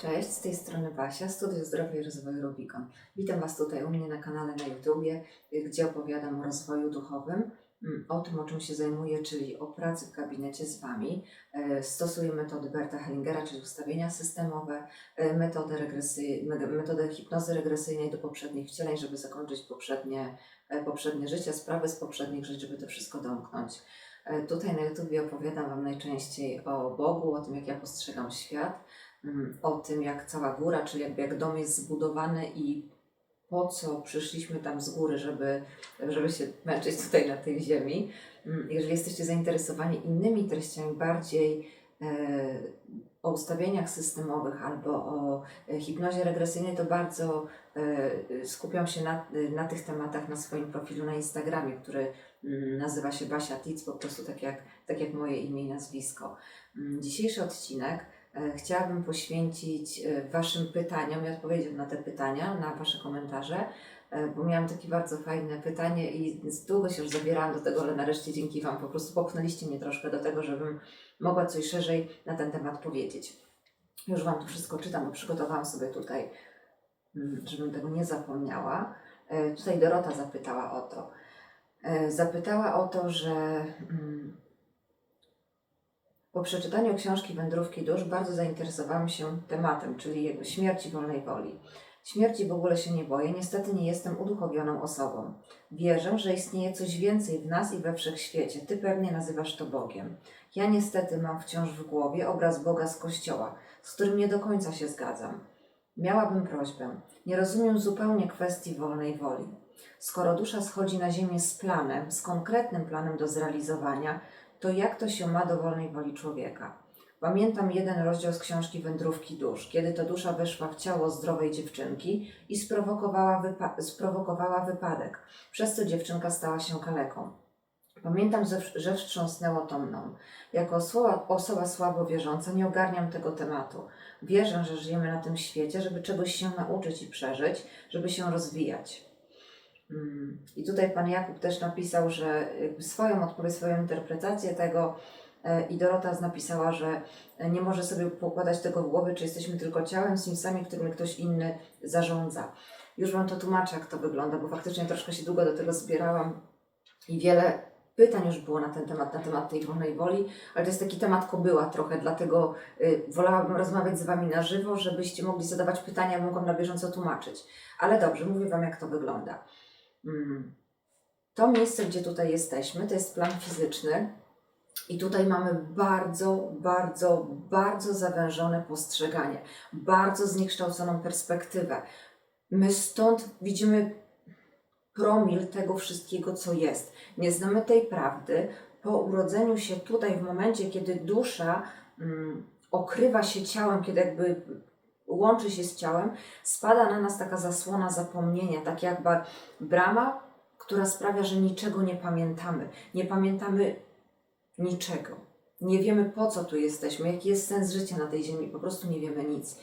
Cześć, z tej strony Basia, Studio Zdrowia i Rozwoju Rubikon. Witam Was tutaj u mnie na kanale na YouTubie, gdzie opowiadam o rozwoju duchowym, mm, o tym, o czym się zajmuję, czyli o pracy w gabinecie z Wami. E, Stosuję metody Berta Hellingera, czyli ustawienia systemowe, e, metodę, regresy, me- metodę hipnozy regresyjnej do poprzednich wcieleń, żeby zakończyć poprzednie, e, poprzednie życie, sprawy z poprzednich żyć, żeby to wszystko domknąć. Tutaj na YouTubie opowiadam Wam najczęściej o Bogu, o tym, jak ja postrzegam świat, o tym, jak cała góra, czyli jakby jak dom jest zbudowany i po co przyszliśmy tam z góry, żeby, żeby się męczyć tutaj na tej ziemi. Mm, Jeżeli jesteście zainteresowani innymi treściami, bardziej e, o ustawieniach systemowych albo o e, hipnozie regresyjnej, to bardzo e, skupiam się na, na tych tematach na swoim profilu na Instagramie, który mm, nazywa się Basia Tic, po prostu tak jak, tak jak moje imię i nazwisko. Mm, Dzisiejszy odcinek chciałabym poświęcić e, Waszym pytaniom i odpowiedziom na te pytania, na Wasze komentarze, e, bo miałam takie bardzo fajne pytanie i długo się już zabierałam do tego, ale nareszcie dzięki Wam po prostu popchnęliście mnie troszkę do tego, żebym mogła coś szerzej na ten temat powiedzieć. Już Wam to wszystko czytam, bo przygotowałam sobie tutaj, mm, żebym tego nie zapomniała. E, Tutaj Dorota zapytała o to. E, Zapytała o to, że mm, po przeczytaniu książki Wędrówki Dusz bardzo zainteresowałam się tematem, czyli jego śmierci wolnej woli. Śmierci w ogóle się nie boję, niestety nie jestem uduchowioną osobą. Wierzę, że istnieje coś więcej w nas i we wszechświecie. Ty pewnie nazywasz to Bogiem. Ja niestety mam wciąż w głowie obraz Boga z kościoła, z którym nie do końca się zgadzam. Miałabym prośbę. Nie rozumiem zupełnie kwestii wolnej woli. Skoro dusza schodzi na ziemię z planem, z konkretnym planem do zrealizowania, to jak to się ma do wolnej woli człowieka? Pamiętam jeden rozdział z książki Wędrówki Dusz, kiedy to dusza weszła w ciało zdrowej dziewczynki i sprowokowała, wypa- sprowokowała wypadek, przez co dziewczynka stała się kaleką. Pamiętam, że, wstrząsnęło to mną. Jako osoba słabo wierząca nie ogarniam tego tematu. Wierzę, że żyjemy na tym świecie, żeby czegoś się nauczyć i przeżyć, żeby się rozwijać. Mm, I tutaj pan Jakub też napisał, że swoją odpowiedź, swoją interpretację tego e, i Dorota napisała, że nie może sobie pokładać tego w głowie, czy jesteśmy tylko ciałem, simsami, którymi ktoś inny zarządza. Już Wam to tłumaczę, jak to wygląda, bo faktycznie troszkę się długo do tego zbierałam i wiele pytań już było na ten temat, na temat tej wolnej woli, ale to jest taki temat kobyła trochę, dlatego y, wolałabym rozmawiać z Wami na żywo, żebyście mogli zadawać pytania, mogłam na bieżąco tłumaczyć. Ale dobrze, mówię Wam, jak to wygląda. Mm. To miejsce, gdzie tutaj jesteśmy, to jest plan fizyczny i tutaj mamy bardzo, bardzo, bardzo zawężone postrzeganie, bardzo zniekształconą perspektywę. My stąd widzimy promil tego wszystkiego, co jest. Nie znamy tej prawdy. Po urodzeniu się tutaj, w momencie, kiedy dusza mm, okrywa się ciałem, kiedy jakby łączy się z ciałem, spada na nas taka zasłona zapomnienia, tak jakby brama, która sprawia, że niczego nie pamiętamy. Nie pamiętamy niczego. Nie wiemy po co tu jesteśmy, jaki jest sens życia na tej ziemi, po prostu nie wiemy nic.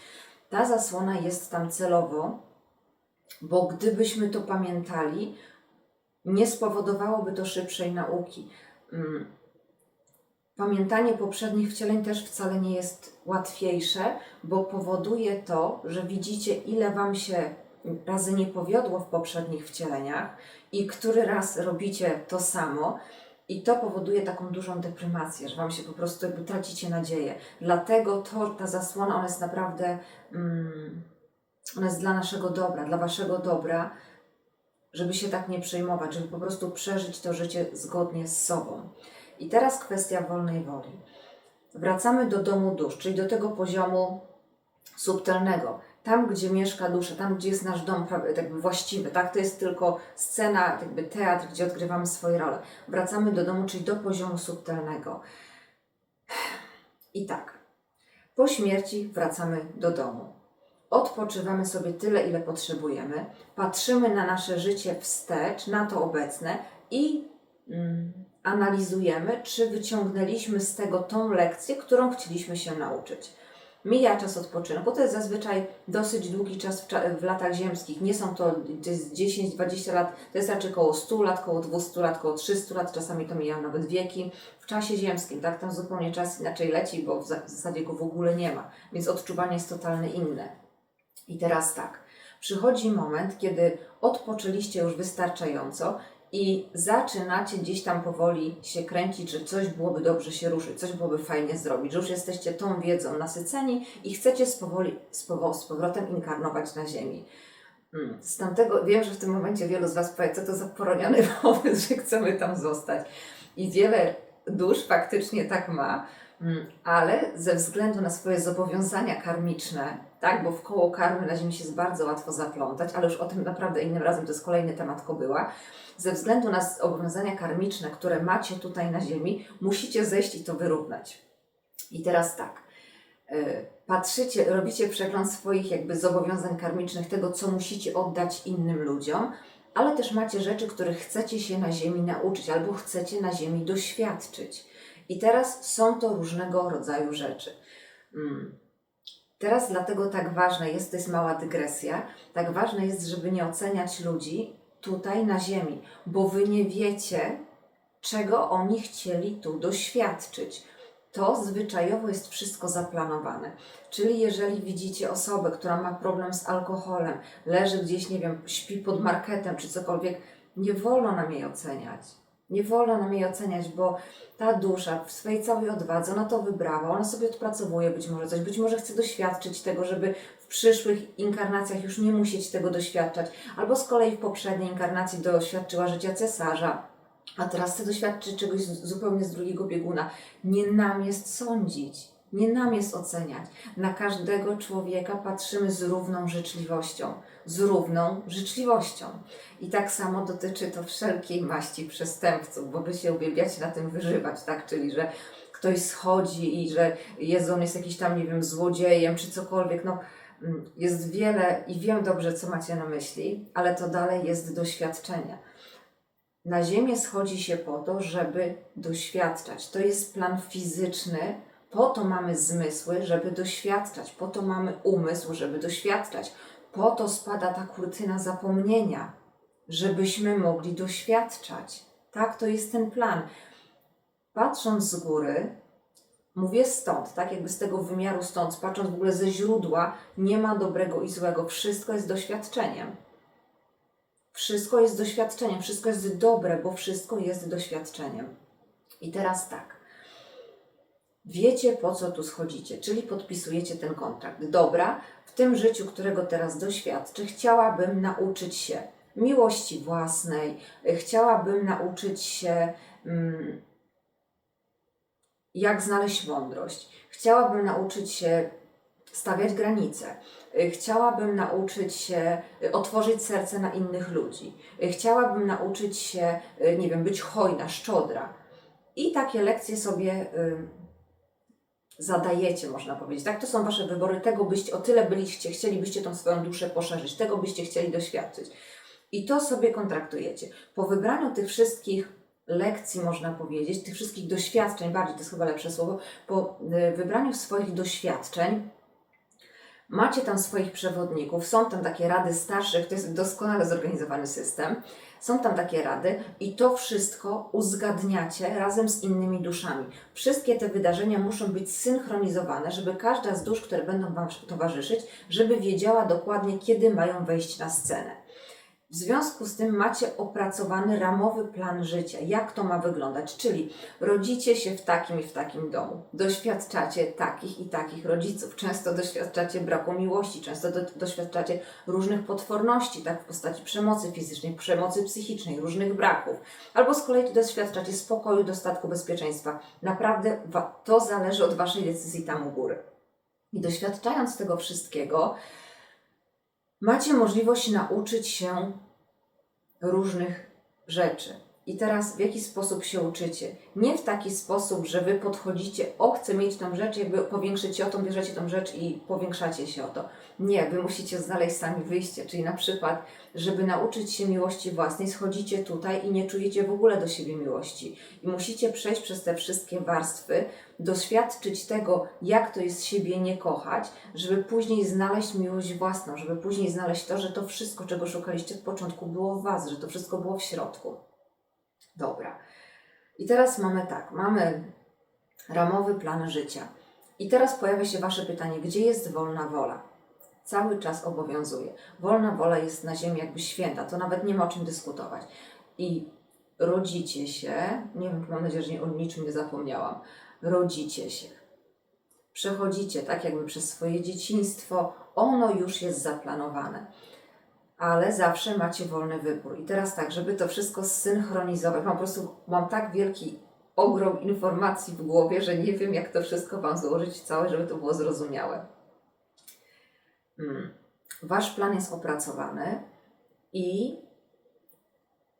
Ta zasłona jest tam celowo, bo gdybyśmy to pamiętali, nie spowodowałoby to szybszej nauki. Pamiętanie poprzednich wcieleń też wcale nie jest łatwiejsze, bo powoduje to, że widzicie, ile Wam się razy nie powiodło w poprzednich wcieleniach i który raz robicie to samo. I to powoduje taką dużą deprymację, że Wam się po prostu jakby tracicie nadzieję. Dlatego to, ta zasłona, ona jest naprawdę, mm, ona jest dla naszego dobra, dla Waszego dobra, żeby się tak nie przejmować, żeby po prostu przeżyć to życie zgodnie z sobą. I teraz kwestia wolnej woli. Wracamy do domu dusz, czyli do tego poziomu subtelnego. Tam, gdzie mieszka dusza, tam, gdzie jest nasz dom pra- jakby właściwy, tak? To jest tylko scena, jakby teatr, gdzie odgrywamy swoje role. Wracamy do domu, czyli do poziomu subtelnego. I tak, po śmierci wracamy do domu. Odpoczywamy sobie tyle, ile potrzebujemy, patrzymy na nasze życie wstecz, na to obecne i mm, analizujemy, czy wyciągnęliśmy z tego tą lekcję, którą chcieliśmy się nauczyć. Mija czas odpoczynku, to jest zazwyczaj dosyć długi czas w, latach ziemskich. Nie są to, to jest 10-20 lat, to jest raczej około 100 lat, około 200 lat, około 300 lat, czasami to mijają nawet wieki. W czasie ziemskim, tak, tam zupełnie czas inaczej leci, bo w zasadzie go w ogóle nie ma, więc odczuwanie jest totalnie inne. I teraz tak, przychodzi moment, kiedy odpoczęliście już wystarczająco i zaczynacie gdzieś tam powoli się kręcić, że coś byłoby dobrze się ruszyć, coś byłoby fajnie zrobić, że już jesteście tą wiedzą nasyceni i chcecie z, powoli, z, powo- z powrotem inkarnować na Ziemi. Mm, Z tamtego wiem, że w tym momencie wielu z Was powie, co to za poroniony pomysł, że chcemy tam zostać. I wiele dusz faktycznie tak ma, mm, ale ze względu na swoje zobowiązania karmiczne, tak, bo w koło karmy na Ziemi się bardzo łatwo zaplątać, ale już o tym naprawdę innym razem, to jest kolejny temat kobyła. Ze względu na zobowiązania karmiczne, które macie tutaj na Ziemi, musicie zejść i to wyrównać. I teraz tak, y, patrzycie, robicie przegląd swoich jakby zobowiązań karmicznych, tego co musicie oddać innym ludziom, ale też macie rzeczy, których chcecie się na Ziemi nauczyć albo chcecie na Ziemi doświadczyć. I teraz są to różnego rodzaju rzeczy. Mm. Teraz dlatego tak ważne jest, to jest mała dygresja, tak ważne jest, żeby nie oceniać ludzi tutaj na Ziemi, bo wy nie wiecie, czego oni chcieli tu doświadczyć. To zwyczajowo jest wszystko zaplanowane. Czyli jeżeli widzicie osobę, która ma problem z alkoholem, leży gdzieś, nie wiem, śpi pod marketem czy cokolwiek, nie wolno nam jej oceniać. Nie wolno nam jej oceniać, bo ta dusza w swojej całej odwadze, ona to wybrała, ona sobie odpracowuje być może coś, być może chce doświadczyć tego, żeby w przyszłych inkarnacjach już nie musieć tego doświadczać, albo z kolei w poprzedniej inkarnacji doświadczyła życia cesarza, a teraz chce doświadczyć czegoś zupełnie z drugiego bieguna. Nie nam jest sądzić, nie nam jest oceniać. Na każdego człowieka patrzymy z równą życzliwością, z równą życzliwością. I tak samo dotyczy to wszelkiej maści przestępców, bo wy się uwielbiacie na tym wyżywać, tak? Czyli, że ktoś schodzi i że Jezu, on jest jakiś tam, nie wiem, złodziejem czy cokolwiek. No, mm, jest wiele i wiem dobrze, co macie na myśli, ale to dalej jest doświadczenie. Na Ziemię schodzi się po to, żeby doświadczać. To jest plan fizyczny. Po to mamy zmysły, żeby doświadczać. Po to mamy umysł, żeby doświadczać. Po to spada ta kurtyna zapomnienia, żebyśmy mogli doświadczać. Tak, to jest ten plan. Patrząc z góry, mówię stąd, tak jakby z tego wymiaru stąd, patrząc w ogóle ze źródła, nie ma dobrego i złego. Wszystko jest doświadczeniem. Wszystko jest doświadczeniem, wszystko jest dobre, bo wszystko jest doświadczeniem. I teraz tak. Wiecie, po co tu schodzicie, czyli podpisujecie ten kontrakt. Dobra, w tym życiu, którego teraz doświadczę, chciałabym nauczyć się miłości własnej, chciałabym nauczyć się, mm, jak znaleźć mądrość, chciałabym nauczyć się stawiać granice, chciałabym nauczyć się y, otworzyć serce na innych ludzi, chciałabym nauczyć się, y, nie wiem, być hojna, szczodra. I takie lekcje sobie zadajecie, można powiedzieć. Tak, to są wasze wybory, tego byście, o tyle byliście, chcielibyście tą swoją duszę poszerzyć, tego byście chcieli doświadczyć. I to sobie kontraktujecie. Po wybraniu tych wszystkich lekcji, można powiedzieć, tych wszystkich doświadczeń, bardziej to jest chyba lepsze słowo, po y, wybraniu swoich doświadczeń, macie tam swoich przewodników, są tam takie rady starszych, to jest doskonale zorganizowany system. Są tam takie rady i to wszystko uzgadniacie razem z innymi duszami. Wszystkie te wydarzenia muszą być synchronizowane, żeby każda z dusz, które będą Wam towarzyszyć, żeby wiedziała dokładnie, kiedy mają wejść na scenę. W związku z tym macie opracowany ramowy plan życia, jak to ma wyglądać, czyli rodzicie się w takim i w takim domu, doświadczacie takich i takich rodziców, często doświadczacie braku miłości, często do, doświadczacie różnych potworności, tak w postaci przemocy fizycznej, przemocy psychicznej, różnych braków, albo z kolei doświadczacie spokoju, dostatku, bezpieczeństwa. Naprawdę to zależy od Waszej decyzji tam u góry. I doświadczając tego wszystkiego, macie możliwość nauczyć się różnych rzeczy. I teraz w jaki sposób się uczycie? Nie w taki sposób, że wy podchodzicie, o chcę mieć tą rzecz, jakby powiększycie o tą, bierzecie tą rzecz i powiększacie się o to. Nie, wy musicie znaleźć sami wyjście, czyli na przykład, żeby nauczyć się miłości własnej, schodzicie tutaj i nie czujecie w ogóle do siebie miłości. I musicie przejść przez te wszystkie warstwy, doświadczyć tego, jak to jest siebie nie kochać, żeby później znaleźć miłość własną, żeby później znaleźć to, że to wszystko, czego szukaliście od początku, było w Was, że to wszystko było w środku. Dobra. I teraz mamy tak, mamy ramowy plan życia. I teraz pojawia się Wasze pytanie, gdzie jest wolna wola? Cały czas obowiązuje. Wolna wola jest na ziemi jakby święta, to nawet nie ma o czym dyskutować. I rodzicie się, nie wiem, mam nadzieję, że nie, o niczym nie zapomniałam, rodzicie się. Przechodzicie tak jakby przez swoje dzieciństwo, ono już jest zaplanowane ale zawsze macie wolny wybór. I teraz tak, żeby to wszystko zsynchronizować, mam po prostu, mam tak wielki ogrom informacji w głowie, że nie wiem, jak to wszystko Wam złożyć całe, żeby to było zrozumiałe. Hmm. Wasz plan jest opracowany i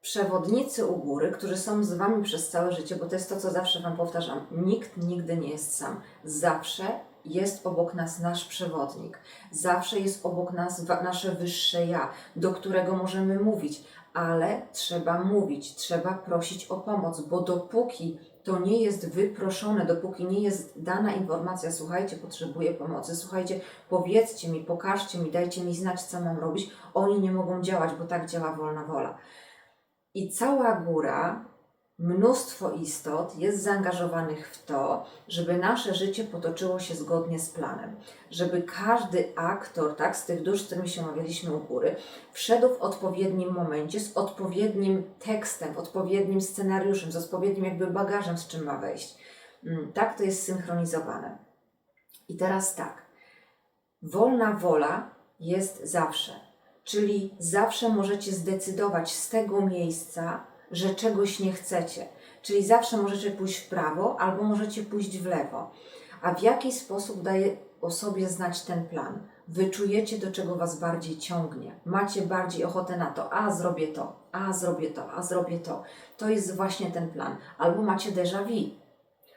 przewodnicy u góry, którzy są z Wami przez całe życie, bo to jest to, co zawsze Wam powtarzam, nikt nigdy nie jest sam. Zawsze jest obok nas nasz przewodnik. Zawsze jest obok nas nasze wyższe ja, do którego możemy mówić, ale trzeba mówić, trzeba prosić o pomoc, bo dopóki to nie jest wyproszone, dopóki nie jest dana informacja, słuchajcie, potrzebuję pomocy, słuchajcie, powiedzcie mi, pokażcie mi, dajcie mi znać, co mam robić, oni nie mogą działać, bo tak działa wolna wola. I cała góra, mnóstwo istot jest zaangażowanych w to, żeby nasze życie potoczyło się zgodnie z planem. Żeby każdy aktor, tak, z tych dusz, z którymi się omawialiśmy u góry, wszedł w odpowiednim momencie, z odpowiednim tekstem, odpowiednim scenariuszem, z odpowiednim jakby bagażem, z czym ma wejść. Mm, Tak to jest synchronizowane. I teraz tak. Wolna wola jest zawsze. Czyli zawsze możecie zdecydować z tego miejsca, że czegoś nie chcecie. Czyli zawsze możecie pójść w prawo albo możecie pójść w lewo. A w jaki sposób daje o sobie znać ten plan? Wyczujecie, do czego Was bardziej ciągnie. Macie bardziej ochotę na to, a zrobię to, a zrobię to, a zrobię to. To jest właśnie ten plan. Albo macie déjà vu.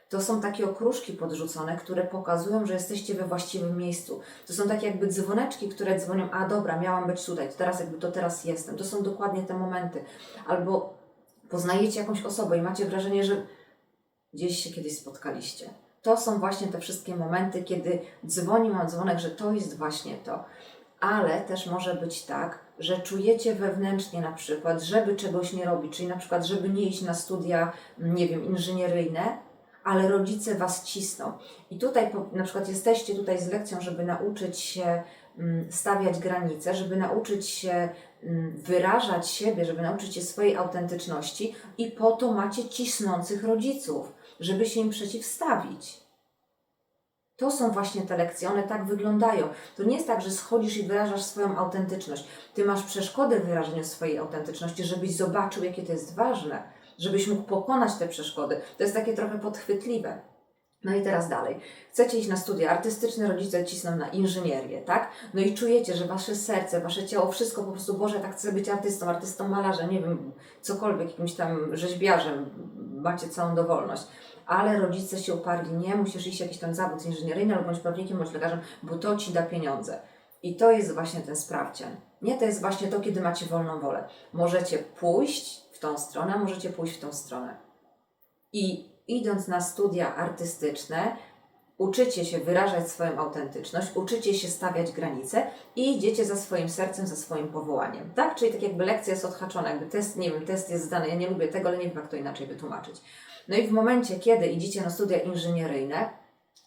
To są takie okruszki podrzucone, które pokazują, że jesteście we właściwym miejscu. To są takie jakby dzwoneczki, które dzwonią, a dobra, miałam być tutaj, to teraz jakby to teraz jestem. To są dokładnie te momenty. Albo poznajecie jakąś osobę i macie wrażenie, że gdzieś się kiedyś spotkaliście. To są właśnie te wszystkie momenty, kiedy dzwoni mam dzwonek, że to jest właśnie to. Ale też może być tak, że czujecie wewnętrznie na przykład, żeby czegoś nie robić, czyli na przykład, żeby nie iść na studia, nie wiem, inżynieryjne, ale rodzice was cisną. I tutaj na przykład jesteście tutaj z lekcją, żeby nauczyć się mm, stawiać granice, żeby nauczyć się mm, wyrażać siebie, żeby nauczyć się swojej autentyczności i po to macie cisnących rodziców, żeby się im przeciwstawić. To są właśnie te lekcje, one tak wyglądają. To nie jest tak, że schodzisz i wyrażasz swoją autentyczność. Ty masz przeszkody w wyrażeniu swojej autentyczności, żebyś zobaczył, jakie to jest ważne, żebyś mógł pokonać te przeszkody. To jest takie trochę podchwytliwe. No i teraz dalej. Chcecie iść na studia artystyczne, rodzice cisną na inżynierię, tak? No i czujecie, że wasze serce, wasze ciało, wszystko po prostu, Boże, tak chcę być artystą, artystą, malarzem, nie wiem, cokolwiek, jakimś tam rzeźbiarzem, macie całą dowolność. Ale rodzice się uparli, nie, musisz iść jakiś tam zawód inżynieryjny, albo bądź prawnikiem, bądź lekarzem, bo to ci da pieniądze. I to jest właśnie ten sprawdzian. Nie, to jest właśnie to, kiedy macie wolną wolę. Możecie pójść tą stronę, możecie pójść w tą stronę. I idąc na studia artystyczne, uczycie się wyrażać swoją autentyczność, uczycie się stawiać granice i idziecie za swoim sercem, za swoim powołaniem. Tak? Czyli tak jakby lekcja jest odhaczona, jakby test, nie wiem, test jest zdany. Ja nie lubię tego, ale nie wiem, jak to inaczej wytłumaczyć. No i w momencie, kiedy idziecie na studia inżynieryjne,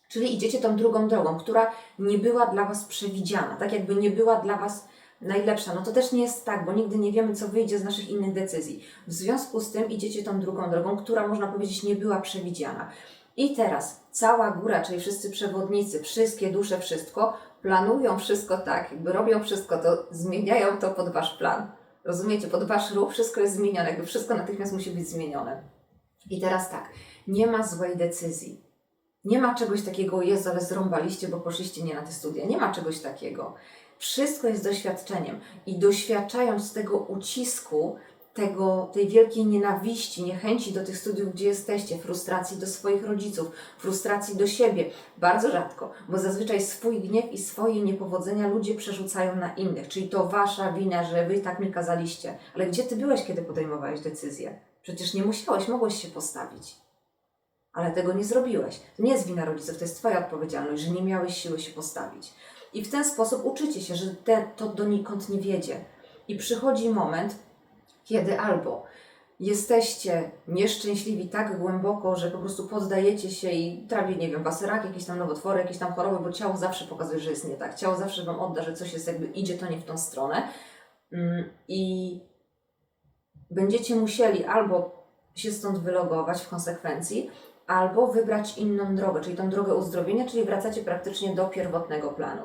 czyli idziecie tą drugą drogą, która nie była dla Was przewidziana, tak jakby nie była dla Was najlepsza, no to też nie jest tak, bo nigdy nie wiemy, co wyjdzie z naszych innych decyzji. W związku z tym idziecie tą drugą drogą, która można powiedzieć nie była przewidziana. I teraz cała góra, czyli wszyscy przewodnicy, wszystkie dusze, wszystko, planują wszystko tak, jakby robią wszystko, to zmieniają to pod Wasz plan. Rozumiecie? Pod Wasz ruch wszystko jest zmienione, jakby wszystko natychmiast musi być zmienione. I teraz tak, nie ma złej decyzji. Nie ma czegoś takiego, jest, ale zrąbaliście, bo poszliście nie na te studia. Nie ma czegoś takiego. Wszystko jest doświadczeniem i doświadczając tego ucisku, tego, tej wielkiej nienawiści, niechęci do tych studiów, gdzie jesteście, frustracji do swoich rodziców, frustracji do siebie. Bardzo rzadko, bo zazwyczaj swój gniew i swoje niepowodzenia ludzie przerzucają na innych, czyli to wasza wina, że wy tak mi kazaliście. Ale gdzie ty byłeś, kiedy podejmowałeś decyzję? Przecież nie musiałeś, mogłeś się postawić. Ale tego nie zrobiłeś. To nie jest wina rodziców, to jest twoja odpowiedzialność, że nie miałeś siły się postawić. I w ten sposób uczycie się, że te, to donikąd nie wiedzie. I przychodzi moment, kiedy albo jesteście nieszczęśliwi tak głęboko, że po prostu poddajecie się i trawi, nie wiem, was rak, jakieś tam nowotwory, jakieś tam choroby, bo ciało zawsze pokazuje, że jest nie tak. Ciało zawsze Wam odda, że coś jest jakby, idzie to nie w tą stronę. Mm, I będziecie musieli albo się stąd wylogować w konsekwencji, albo wybrać inną drogę, czyli tą drogę uzdrowienia, czyli wracacie praktycznie do pierwotnego planu.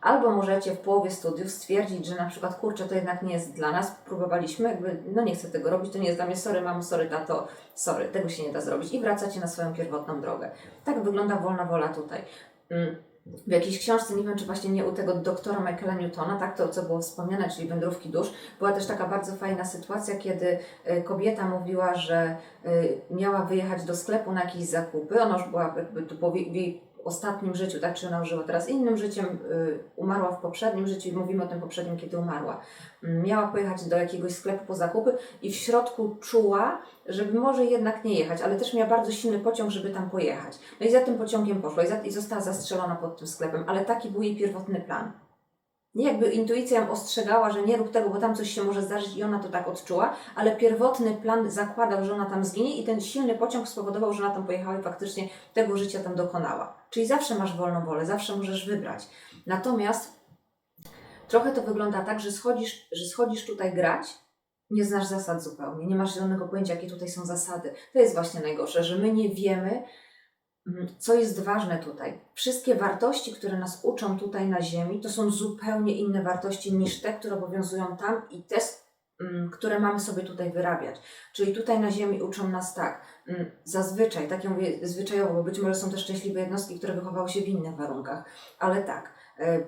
Albo możecie w połowie studiów stwierdzić, że na przykład, kurczę, to jednak nie jest dla nas, próbowaliśmy, jakby, no nie chcę tego robić, to nie jest dla mnie, sorry mamo, sorry tato, sorry, tego się nie da zrobić i wracacie na swoją pierwotną drogę. Tak wygląda wolna wola tutaj. Mm, W jakiejś książce, nie wiem czy właśnie nie u tego doktora Michaela Newtona, tak to co było wspomniane, czyli wędrówki dusz, była też taka bardzo fajna sytuacja, kiedy y, kobieta mówiła, że y, miała wyjechać do sklepu na jakieś zakupy, ona już była jakby to było w jej ostatnim życiu, tak, czy ona żyła teraz innym życiem, y, umarła w poprzednim życiu i mówimy o tym poprzednim, kiedy umarła. Mm, Miała pojechać do jakiegoś sklepu po zakupy i w środku czuła, żeby może jednak nie jechać, ale też miała bardzo silny pociąg, żeby tam pojechać. No i za tym pociągiem poszła i, za, i została zastrzelona pod tym sklepem, ale taki był jej pierwotny plan. Nie jakby intuicja ją ostrzegała, że nie rób tego, bo tam coś się może zdarzyć i ona to tak odczuła, ale pierwotny plan zakładał, że ona tam zginie i ten silny pociąg spowodował, że ona tam pojechała i faktycznie tego życia tam dokonała. Czyli zawsze masz wolną wolę, zawsze możesz wybrać. Natomiast trochę to wygląda tak, że schodzisz, że schodzisz tutaj grać, nie znasz zasad zupełnie, nie masz zielonego pojęcia, jakie tutaj są zasady. To jest właśnie najgorsze, że my nie wiemy, co jest ważne tutaj. Wszystkie wartości, które nas uczą tutaj na Ziemi, to są zupełnie inne wartości niż te, które obowiązują tam i te, mm, które mamy sobie tutaj wyrabiać. Czyli tutaj na Ziemi uczą nas tak, mm, zazwyczaj, tak ja mówię zwyczajowo, bo być może są też szczęśliwe jednostki, które wychowały się w innych warunkach, ale tak,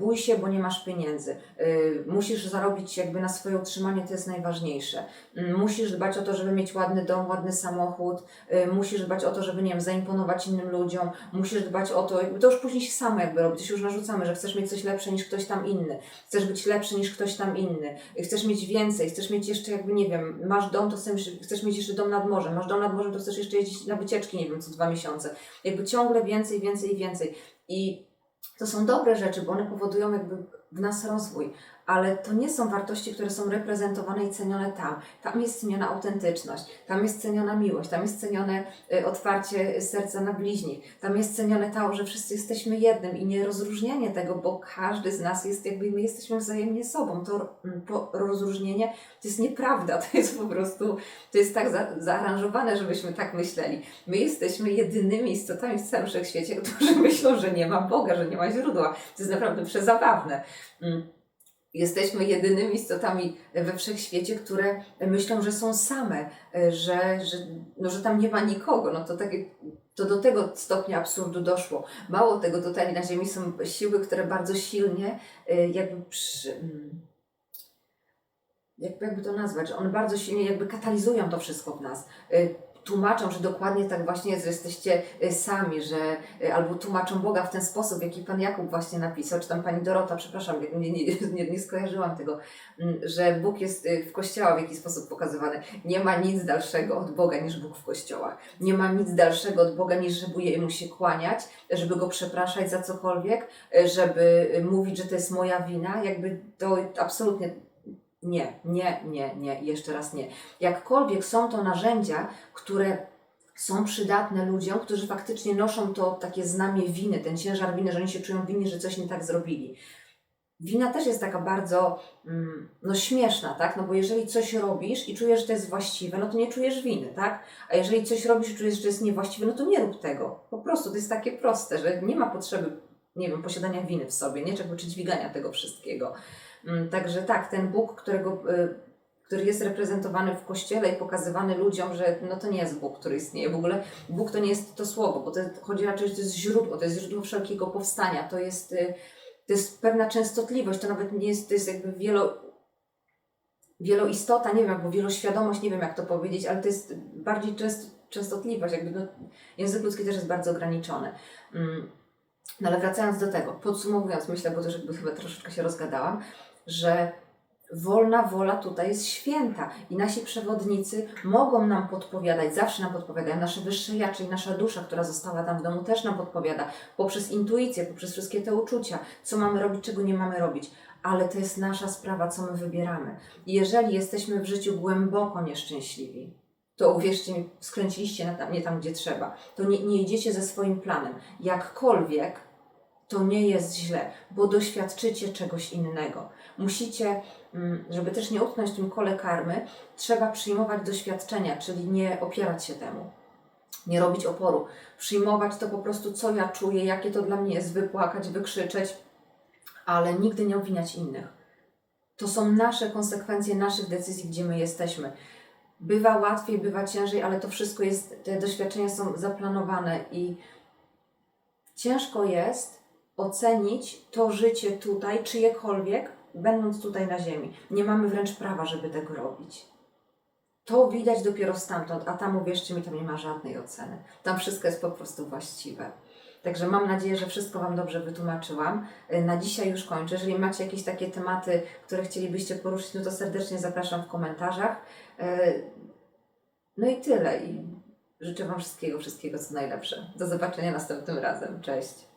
bój się, bo nie masz pieniędzy, e, musisz zarobić jakby na swoje utrzymanie, to jest najważniejsze, Mm, musisz dbać o to, żeby mieć ładny dom, ładny samochód, e, musisz dbać o to, żeby, nie wiem, zaimponować innym ludziom, musisz dbać o to, to już później się samo jakby robi, to się już narzucamy, że chcesz mieć coś lepsze niż ktoś tam inny, chcesz być lepszy niż ktoś tam inny, chcesz mieć więcej, chcesz mieć jeszcze jakby, nie wiem, masz dom, to chcesz, chcesz mieć jeszcze dom nad morzem, masz dom nad morzem, to chcesz jeszcze jeździć na wycieczki, nie wiem, co dwa miesiące. Jakby ciągle więcej, więcej i więcej. I to są dobre rzeczy, bo one powodują jakby w nas rozwój, ale to nie są wartości, które są reprezentowane i cenione tam. Tam jest ceniona autentyczność, tam jest ceniona miłość, tam jest cenione y, otwarcie serca na bliźnich, tam jest cenione to, że wszyscy jesteśmy jednym i nie rozróżnianie tego, bo każdy z nas jest jakby, my jesteśmy wzajemnie sobą. To mm, rozróżnienie to jest nieprawda, to jest po prostu, to jest tak za, zaaranżowane, żebyśmy tak myśleli. My jesteśmy jedynymi istotami w całym wszechświecie, którzy myślą, że nie ma Boga, że nie ma źródła. To jest naprawdę przezabawne. Jesteśmy jedynymi istotami we wszechświecie, które myślą, że są same, że, że, no, że tam nie ma nikogo. No to, takie, to do tego stopnia absurdu doszło. Mało tego, tutaj na Ziemi są siły, które bardzo silnie y, jakby przy, mm, jakby, to nazwać, one bardzo silnie jakby katalizują to wszystko w nas. Tłumaczą, że dokładnie tak właśnie jest, że jesteście y, sami, że y, albo tłumaczą Boga w ten sposób, jaki Pan Jakub właśnie napisał, czy tam Pani Dorota, przepraszam, nie, nie, nie, nie skojarzyłam tego, mm, że Bóg jest y, w kościołach w jakiś sposób pokazywany. Nie ma nic dalszego od Boga niż Bóg w kościołach. Nie ma nic dalszego od Boga niż żeby Jemu się kłaniać, żeby Go przepraszać za cokolwiek, żeby mówić, że to jest moja wina. Jakby to absolutnie nie, nie, nie, nie, jeszcze raz nie. Jakkolwiek są to narzędzia, które są przydatne ludziom, którzy faktycznie noszą to takie znamie winy, ten ciężar winy, że oni się czują winni, że coś nie tak zrobili. Wina też jest taka bardzo mm, no, śmieszna, tak? No bo jeżeli coś robisz i czujesz, że to jest właściwe, no to nie czujesz winy, tak? A jeżeli coś robisz i czujesz, że jest niewłaściwe, no to nie rób tego. Po prostu to jest takie proste, że nie ma potrzeby, nie wiem, posiadania winy w sobie, nie? Czego, czy dźwigania tego wszystkiego. Mm, Także tak, ten Bóg, którego, y, który jest reprezentowany w kościele i pokazywany ludziom, że no to nie jest Bóg, który istnieje. W ogóle Bóg to nie jest to słowo, bo to chodzi raczej, że to jest źródło, to jest źródło wszelkiego powstania, to jest, y, to jest pewna częstotliwość, to nawet nie jest, to jest jakby wielo, wieloistota, nie wiem, albo wieloświadomość, nie wiem jak to powiedzieć, ale to jest bardziej częst, częstotliwość, jakby no, język ludzki też jest bardzo ograniczony. Mm, No ale wracając do tego, podsumowując, myślę, bo też jakby chyba troszeczkę się rozgadałam, że wolna wola tutaj jest święta i nasi przewodnicy mogą nam podpowiadać, zawsze nam podpowiadają, nasze wyższe ja, czyli nasza dusza, która została tam w domu, też nam podpowiada poprzez intuicję, poprzez wszystkie te uczucia, co mamy robić, czego nie mamy robić, ale to jest nasza sprawa, co my wybieramy. Jeżeli jesteśmy w życiu głęboko nieszczęśliwi, to uwierzcie mi, skręciliście na tam, nie tam, gdzie trzeba. To nie, nie idziecie ze swoim planem. Jakkolwiek to nie jest źle, bo doświadczycie czegoś innego. Musicie, mm, żeby też nie utknąć w tym kole karmy, trzeba przyjmować doświadczenia, czyli nie opierać się temu. Nie robić oporu. Przyjmować to po prostu, co ja czuję, jakie to dla mnie jest, wypłakać, wykrzyczeć, ale nigdy nie obwiniać innych. To są nasze konsekwencje naszych decyzji, gdzie my jesteśmy. Bywa łatwiej, bywa ciężej, ale to wszystko jest, te doświadczenia są zaplanowane i ciężko jest ocenić to życie tutaj, czyjekolwiek, będąc tutaj na Ziemi. Nie mamy wręcz prawa, żeby tego robić. To widać dopiero stamtąd, a tam uwierzcie mi, tam nie ma żadnej oceny. Tam wszystko jest po prostu właściwe. Także mam nadzieję, że wszystko Wam dobrze wytłumaczyłam. Y, Na dzisiaj już kończę. Jeżeli macie jakieś takie tematy, które chcielibyście poruszyć, no to serdecznie zapraszam w komentarzach. Y, No i tyle. I życzę Wam wszystkiego, wszystkiego co najlepsze. Do zobaczenia następnym razem. Cześć.